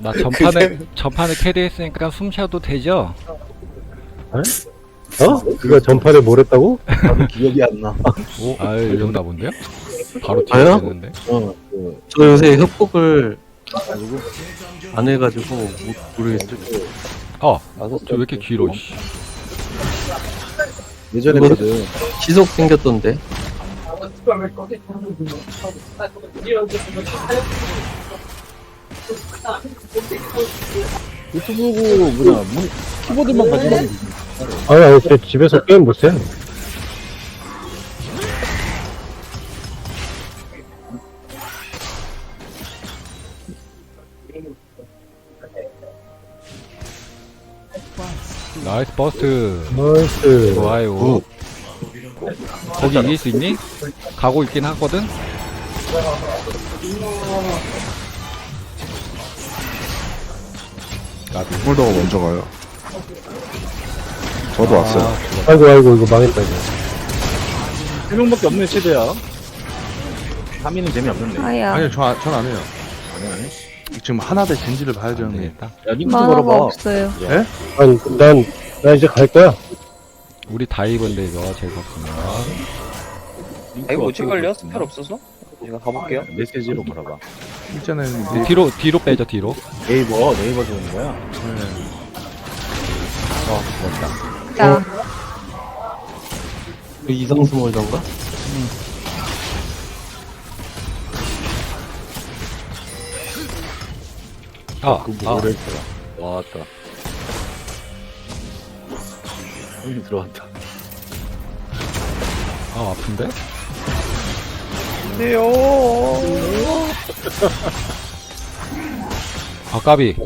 나 전판에 전판에 캐리했으니까 숨 쉬어도 되죠? 어? 그가 전판에 뭘 했다고? 나도 기억이 안 나. 오, 아유 이런가 본데요? 바로 저요? 뒤졌는데. 어, 그, 저 요새 흑복을 안 해가지고 못- 모르겠어요. 어, 나도 저 왜 이렇게 길어? 씨. 예전에 이거- 그 지속 생겼던데. 유튜브고 뭐냐 문, 키보드만 가지고 다니지. 아니, 아니, 제 집에서 게임 못해. 나이스 버스트. 나이스. 좋아요. 거기 이길 수 있니? 가고 있긴 하거든. 나도. 홀더가 먼저 가요. 저도 왔어요. 아이고, 아이고, 이거 망했다, 이거. 세 명밖에 없는 시대야. 3위는 재미없는데. 아야 아니요, 저, 전안 해요. 지금 하나 대 겐지를 봐야죠, 안 형님. 되겠다. 야, 닉스 만화가 걸어봐. 없어요 아니, 난, 나 이제 갈 거야. 우리 다이브인데 이거 재밌었습니다. 닉스 아이고 어떻게 어찌 걸려? 스펠 없어서? 제가 가볼게요 메시지로 걸어봐. 일전에는 그 뒤로 뒤로 빼죠 뒤로. 네이버, 네이버 좋은 거야. 어, 됐다. 자그 이성수 몰던가? 아, 그 아, 뭐를 했더라. 왔다. 여기 들어왔다. 아 아픈데? 네요 아 까비.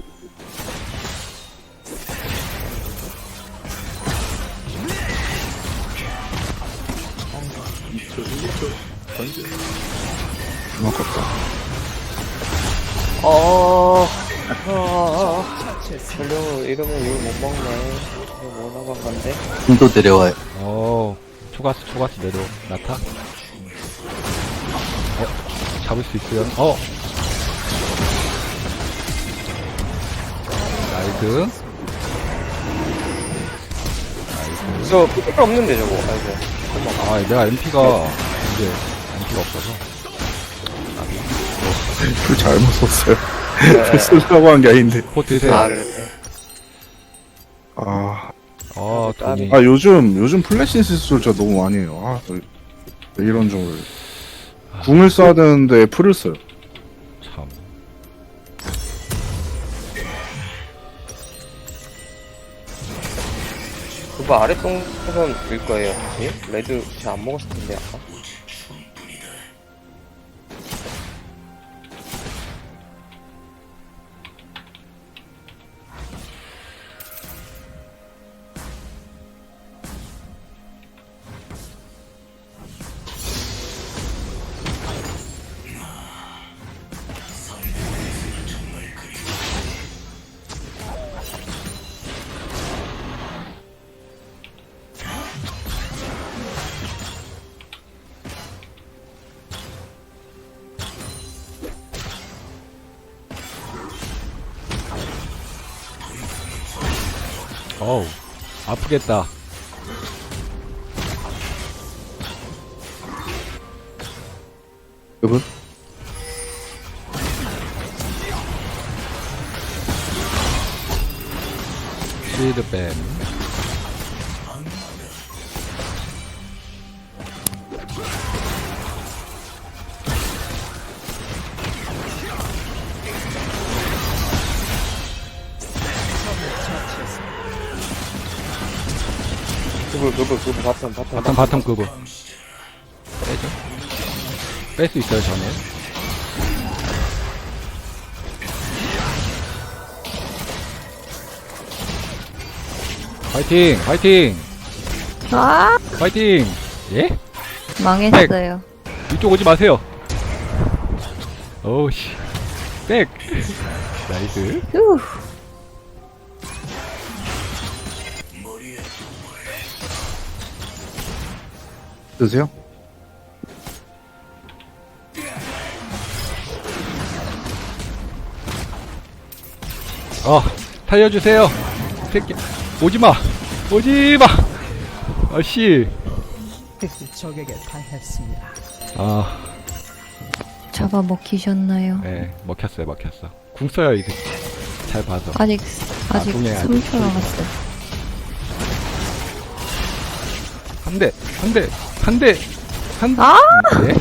아, 아, 전혀 이러면 이거 못 먹네 이거 뭐 나간 건데 인도 내려와요. 어, 초가스 초가스 내려 나타. 어, 잡을 수 있어요. 어. 나이스. 저 스펠 없는데 저거 아이고 아, 내가 MP가 이제 MP가 없어서. 풀 잘못 썼어요. 풀 쓰려고 한 게 아닌데. 포 드세요. 아 아, 그래 아, 돈이. 아 요즘, 요즘 플래시 실수를 진짜 너무 많이 해요. 아, 왜, 왜 이런 점을. 궁을 써야 되는데 풀을 써요. 참. 그거 아래 동선 일 거예요 혹시? 레드 제가 안 먹었을 텐데 아까 아프겠다. 여분? 실드뱀. 그거 그거 그거 바텀 바텀 바텀 바텀 끄고. 빼죠. 뺄 수 있어요 저는. 파이팅! 파이팅! 아 파이팅! 예? 망했어요 이쪽 오지 마세요. 오우 씨. 백. 나이스. 휴 드세요? 어, 살려주세요. 이 새끼, 오지 마, 오지 마. 아씨. 아, 잡아 먹히셨나요? 네, 먹혔어요, 먹혔어. 궁 써요, 이거. 잘 봐서. 아직 아직 동해, 아직. 3초 남았어요. 한 대, 한 대, 한 대, 한 대. 아! 네.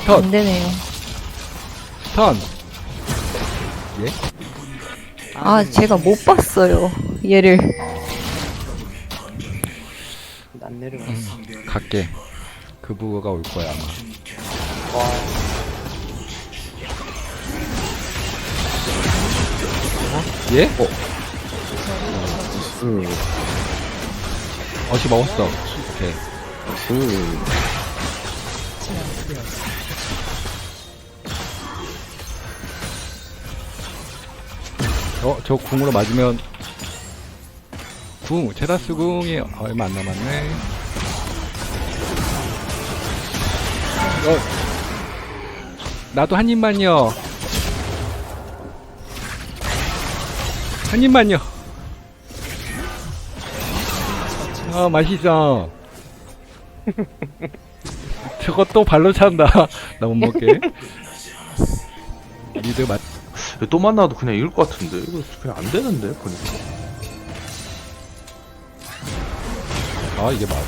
스턴, 안 되네요. 스턴. 아 제가 못 봤어요. 얘를 안 내려갔어. 갈게. 그 부가 올 거야, 아마. 와, 예? 어, 그, 어시 먹었어. 오케이. 그, 어, 저 궁으로 맞으면 궁, 제다스 궁이 얼마 안 남았네. 어, 나도 한 입만요. 한 입만요. 아, 맛있어. 저것도 발로 찬다. 나 못 먹게. 미드 맛. 또 만나도 그냥 이길 것 같은데 이거 그냥 안 되는데 보니까 아, 이게 맞아.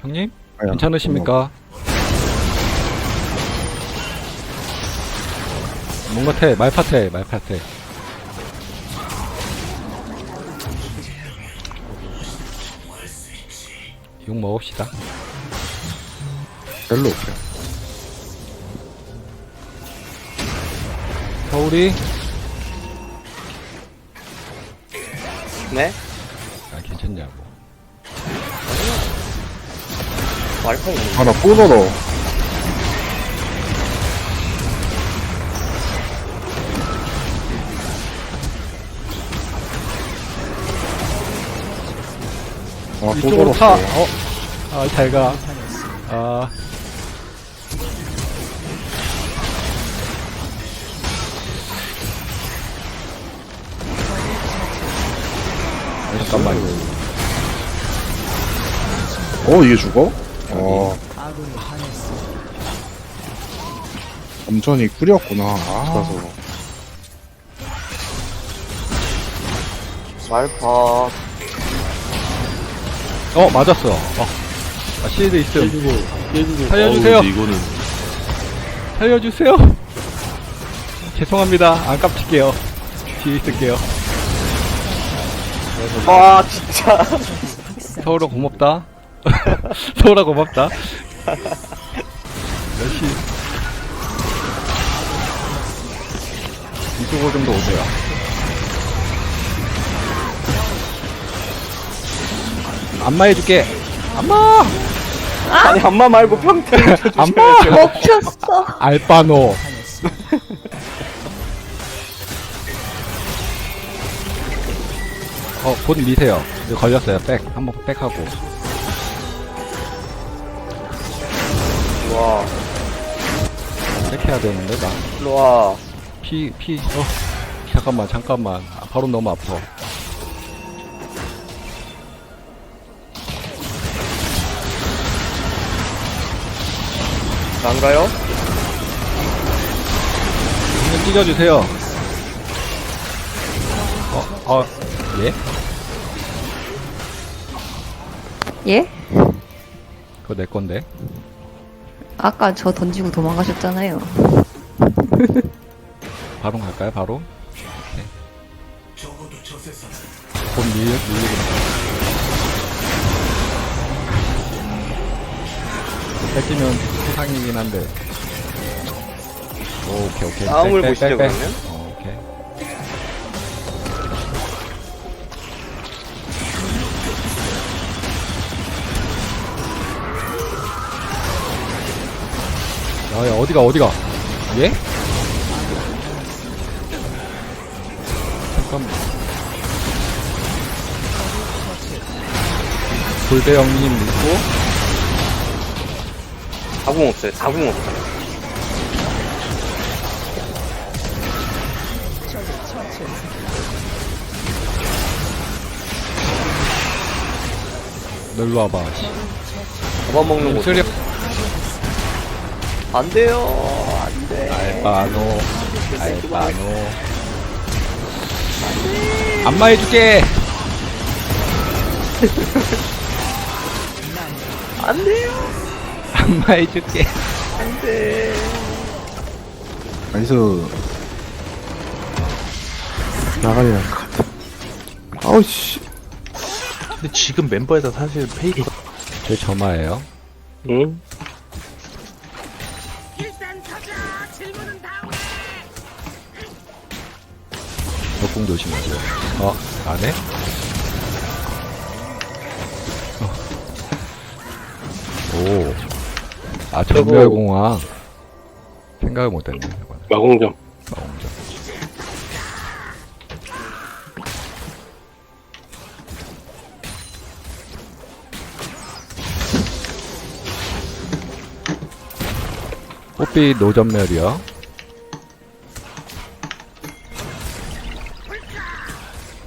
형님? 아야, 괜찮으십니까? 뭔가 태, 말파 태, 말파 태. 욕 먹읍시다. 별로 없어요. 서울이, 네? 아, 괜찮냐고. 말파 있는 아, 나 뽀더러. 아, 또 이쪽으로. 타! 어? 아, 잘 가. 아. 잠깐만. 어, 이게 죽어? 어. 엄천이 꿀이었구나. 아, 말파. 어, 맞았어. 어. 아, 실드 있음. 깨주고 깨주고 살려주세요. 어우, 근데 이거는 살려주세요. 죄송합니다. 안 깝칠게요. 뒤에 있을게요. 와, 진짜. 서울아 고맙다. 서울아 고맙다. 역시. 이쪽으로 좀 더 오세요. 안마 해줄게. 안마! 아니, 엄마 말고 평택. 안마! 먹혔어. 알바노. 어, 곧 미세요. 이거 걸렸어요. 백. 한번 백하고. 와, 백해야 되는데, 나. 일로 와. 피, 피, 어. 잠깐만, 잠깐만. 아, 바로 너무 아파. 난가요? 좀 찍어주세요. 어, 어, 예? 예? 그거 내 건데. 아까 저 던지고 도망가셨잖아요. 바로 갈까요, 바로? 오케이. 곧 밀, 밀리고. 뺏기면 세상이긴 한데. 오케이, 오케이. 싸움을 백, 백, 보시죠, 백, 백. 그러면? 어, 오케이. 야, 야, 어디가, 어디가? 예? 잠깐만. 골대 형님 있고, 다궁 없어요. 다궁 없어요. 너 일로 와봐. 잡아먹는 거. 쓰리 안 돼요. 안 돼. 알바노 알바노 안마 해줄게 안 돼요. 안마 해줄게 안 돼. 나이스. 나가리라 것 같아. 아우, 씨. 근데 지금 멤버에서 사실 페이커 제 점화예요 응? 적궁 조심하세요 어 안해? 오. 아, 전멸공황. 생각을 못했네, 이거는. 마공점. 마공점. 뽀삐 노전멸이요.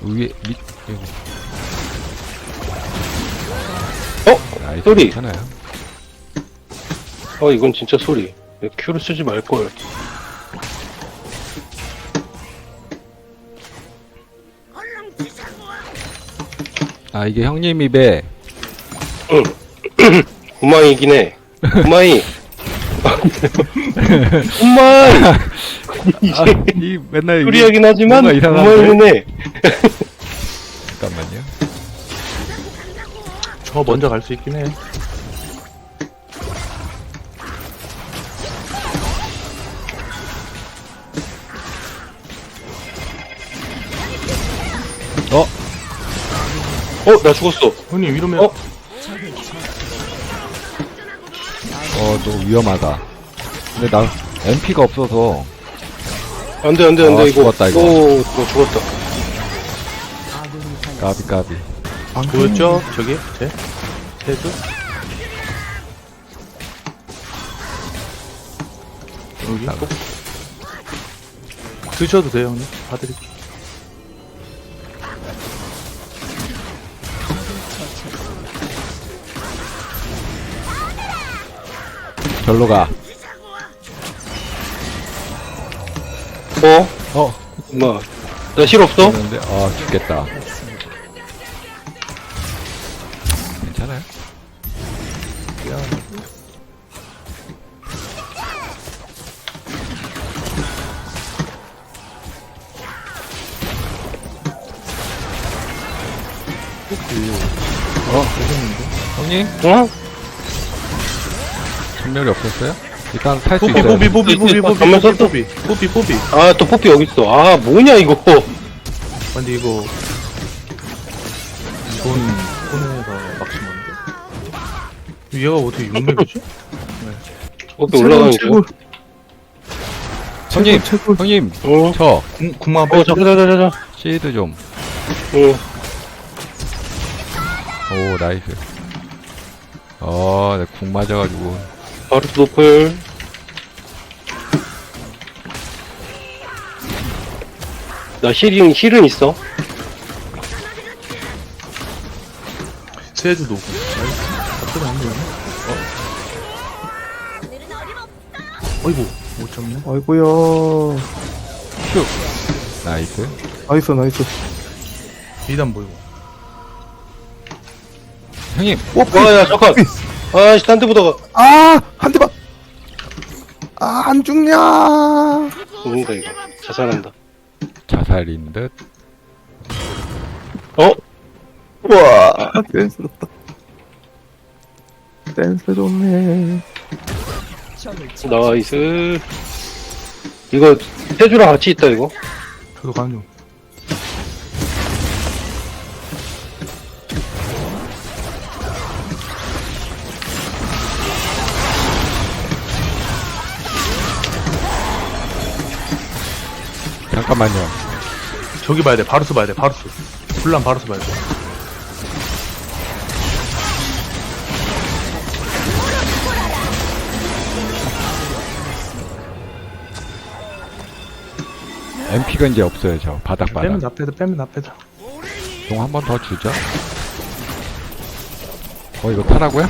위에, 밑. 어? 나이스, 소리. 괜찮아요. 어, 이건 진짜 소리. 큐를 쓰지 말걸. 아, 이게 형님 입에 구마이긴 해. 구마이. 구마이! 아, 이 맨날 소리하긴 하지만? 구마이는 해. 잠깐만요. 저 먼저 갈 수 있긴 해 어, 나 죽었어. 형님 이러면 어? 어, 너무 위험하다. 근데 나 MP가 없어서 안 돼, 안 돼, 안 돼, 아, 이거. 죽었다, 이거. 오, 이거 죽었다. 까비 까비. 보였죠? 저기 제 제주 여기 드셔도 돼요 형님 봐드릴게요 절로 가. 어? 어, 뭐, 나실 없어? 그런데 아 죽겠다. 괜찮아요? 어, 형님 어? 전멸이 없었어요? 일단 탈 수 뽀삐 있어요. 뽀삐 뽀삐 뽀삐 뽀삐 잠깐만 뽀삐. 뽀삐 뽀삐 뽀삐 아, 또 포피 여기 있어. 아, 뭐냐, 이거. 근데 이거 이건 손해가 막심한데 얘가 어떻게 6렙이지? 포피 올라가는 중. 형님, 최고. 형님, 어? 저 궁만 어, 자, 자, 자, 자, 자. 시드 좀. 응. 오, 나이스. 어, 내궁 맞아가지고. 바로 노플. 나 힐은, 힐은 있어. 세주 노고 나쁘지 않네 어? 어이구 못 잡네 아이고야. 나이스. 나이스, 나이스. 이단 보이고 형님, 와, 와, 야, 잠깐. 아씨, 딴데 보다가. 아! 한 대만! 아, 안 죽냐! 죽는다, 이거. 자살한다. 자살인 듯. 어? 우와! 댄스럽다. 댄스 좋네. 나이스. 이거, 세주랑 같이 있다, 이거. 저도 가는 중 잠깐만요. 저기 봐야 돼. 바루스 봐야 돼. 바루스. 혼란 바루스 봐야 돼. 엠피가 이제 없어요, 저. 빼면 바닥. 빼면 앞에다, 빼면 앞에다. 동한 번 더 주죠. 어, 이거 타라고요?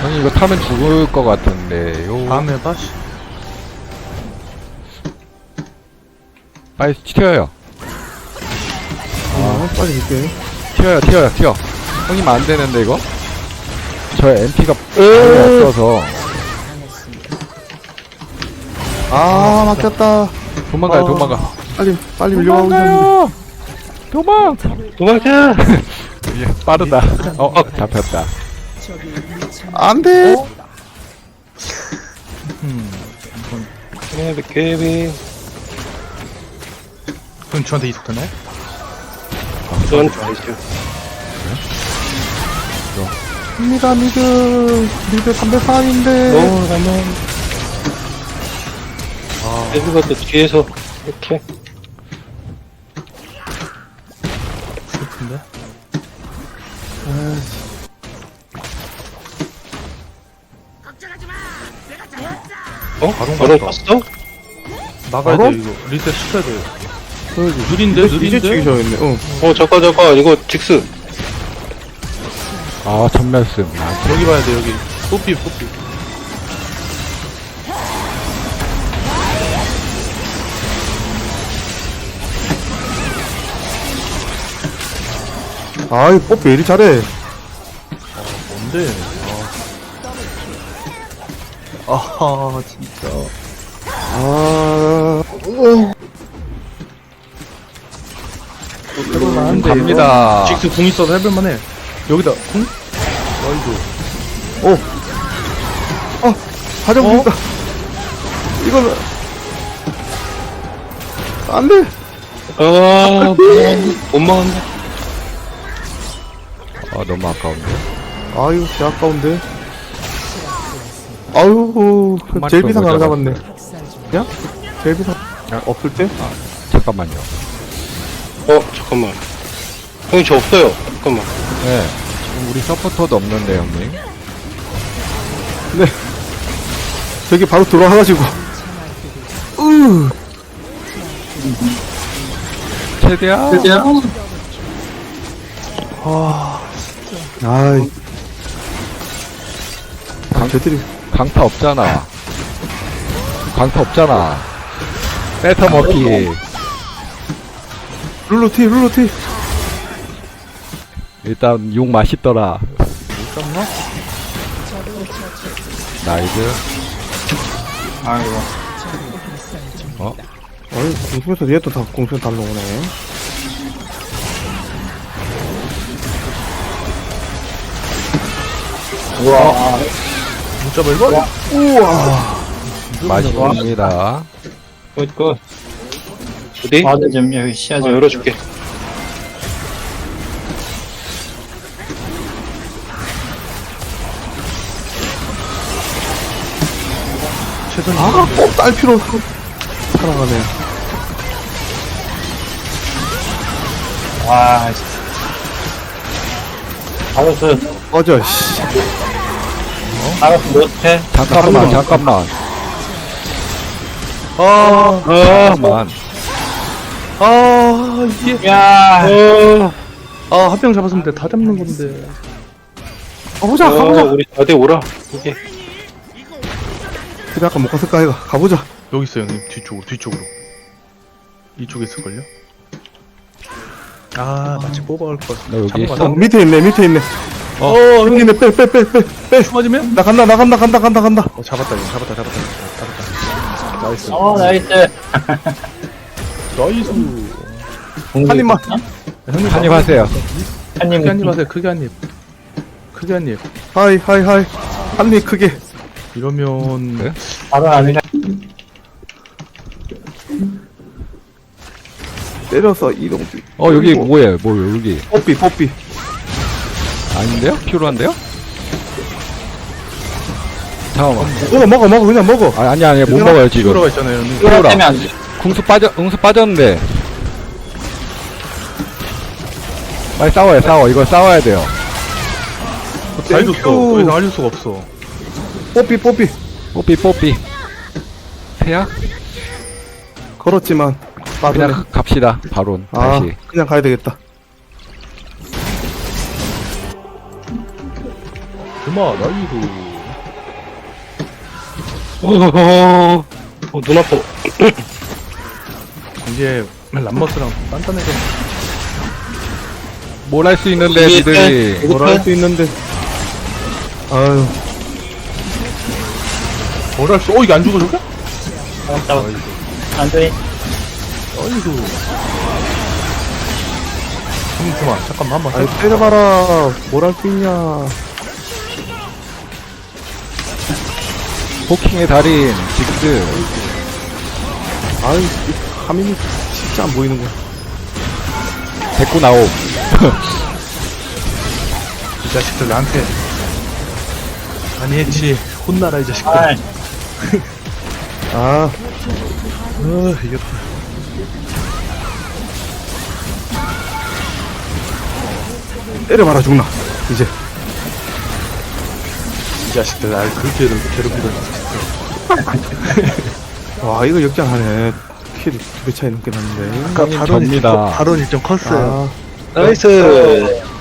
형님, 이거 타면 죽을 것 같은데요. 다음에 봐. 씨. 빨리 튀어요. 아, 빨리 줄게. 튀어요, 튀어요, 튀어. 형님 안 되는데, 이거? 저 MP가 없어서. 아, 막혔다. 도망가요, 도망가. 빨리, 빨리 밀려가고 있는데. 도망가요! 도망! 도망쳐! 예, 빠르다. 어, 어, 잡혔다. 안 돼! 케비, 케비. 그럼 저한테 이속 되나요? 전 잘했죠. 미드, 미드. 미드 3대 4인데. 어, 가만. 케비가 또 뒤에서 이렇게. 슬픈데? 어? 바로 갔어? 나가야 바로? 돼 이거 리셋 시켜야 돼그 래야지. 느린데 이제 느린데? 죽이셔야겠네. 응. 어, 잠깐, 잠깐. 이거 직스. 아, 전멸씀. 아, 여기 봐야 돼 여기 뽀삐 뽀삐 아이, 뽀삐 왜 이리 잘해? 뭔데? 아, 아 진짜 아, 음, 갑니다. 직스 궁 있어서 해볼만 해 여기다 궁? 와이드 가정 어? 이거는. 안 돼! 아, 못 막았네. 아, 너무 아까운데. 아유, 개 아까운데. 아유, 한 마리 제일 더 비상 하나 못 잡았네. 야? 제일 비상. 없을 때? 잠깐만요. 어, 잠깐만. 형님, 저 없어요. 잠깐만. 네. 지금 우리 서포터도 없는데, 형님. 저기 바로 들어와가지고. 으 최대한. 아이. 아, 쟤들이. 강타 없잖아. 강타 없잖아. 뺏어 먹기. 룰루티, 룰루티. 일단 욕 맛있더라. 못 잡나? 나이스. 아이, 공수에서 얘또다 공수에 달려오네. 못 잡아 이거? 맛있습니다. 굿, 굿. 어디? 와드 좀 여기 시야 어, 좀 열어줄게. 최선 아, 꼭딸 필요 없어. 살아가네. 와 진짜 바로스 꺼져, 씨. 바로스 못해 잠깐만, 잠깐만. 아, 잠깐만. 아 이게 야 아한명 잡았으면 돼다 잡는 건데 가보자, 어, 가보자. 우리 다들 오라. 이게. 그래, 아까 못 갔을까, 이가 가보자. 여기 있어 형님 뒤쪽으로 뒤쪽으로 이쪽에 있을걸요? 아 마치 뽑아갈 걸나 여기 잡은 거 있어. 어, 같아. 밑에 있네, 밑에 있네. 어 형님네, 빼, 빼, 빼, 빼, 빼. 맞으면? 나 간다, 나 간다, 간다, 간다, 간다. 어 잡았다 이거 잡았다 잡았다 잡았다 나이스 어 나이스 나이스 한 입만. 형님 한입 하세요. 한님 크게 한입 하세요 크게 한입 크게 한입 하이, 하이, 하이. 한 입 크게. 이러면 네? 바로 아니라 때려서 이동. 어, 여기 뭐예요? 뭐, 여기. 뽀삐, 뽀삐. 아닌데요? 필요한데요? 잠깐만. 먹어, 먹어, 먹어, 그냥 먹어. 아, 아니, 아니, 못 먹어요, 지금. 들어가 있잖아요 형님 피오라. 때문에 안 돼 궁수 빠져, 응수 빠졌는데. 빨리 싸워요, 싸워. 이거 싸워야 돼요. 잘 줬어 더 이상 알릴 수가 없어 뽀삐, 뽀삐. 뽀삐, 뽀삐. 패야? 걸었지만 빠르네. 그냥 갑시다. 바론 아 다시. 그냥 가야 되겠다. 그마 나이도 어, 눈 아파. 이제 람머스랑 단단해져 뭘 할 수 있는데 이게 니들이. 뭘 할 수 있는데. 아유 뭐랄 수, 어, 이게 안 죽어, 저게? 안 돼. 그만, 잠깐만, 한 번. 아유 때려봐라. 뭘 할 수 있냐. 포킹의 달인 직스. 아유 이 카민이 진짜 안 보이는 거야. 데리고 나옴. 이 자식들 나한테. 아니, 했지. 혼나라, 이 자식들. 아, 아 어, 이겼다. 때려봐라 죽나. 이제 이 자식들 날 그렇게 괴롭히더니. 와 이거 역전하네. 킬 두 배 차이 넘게 났는데. 접니다. 발언이 좀 컸어요. 아 나이스. 어,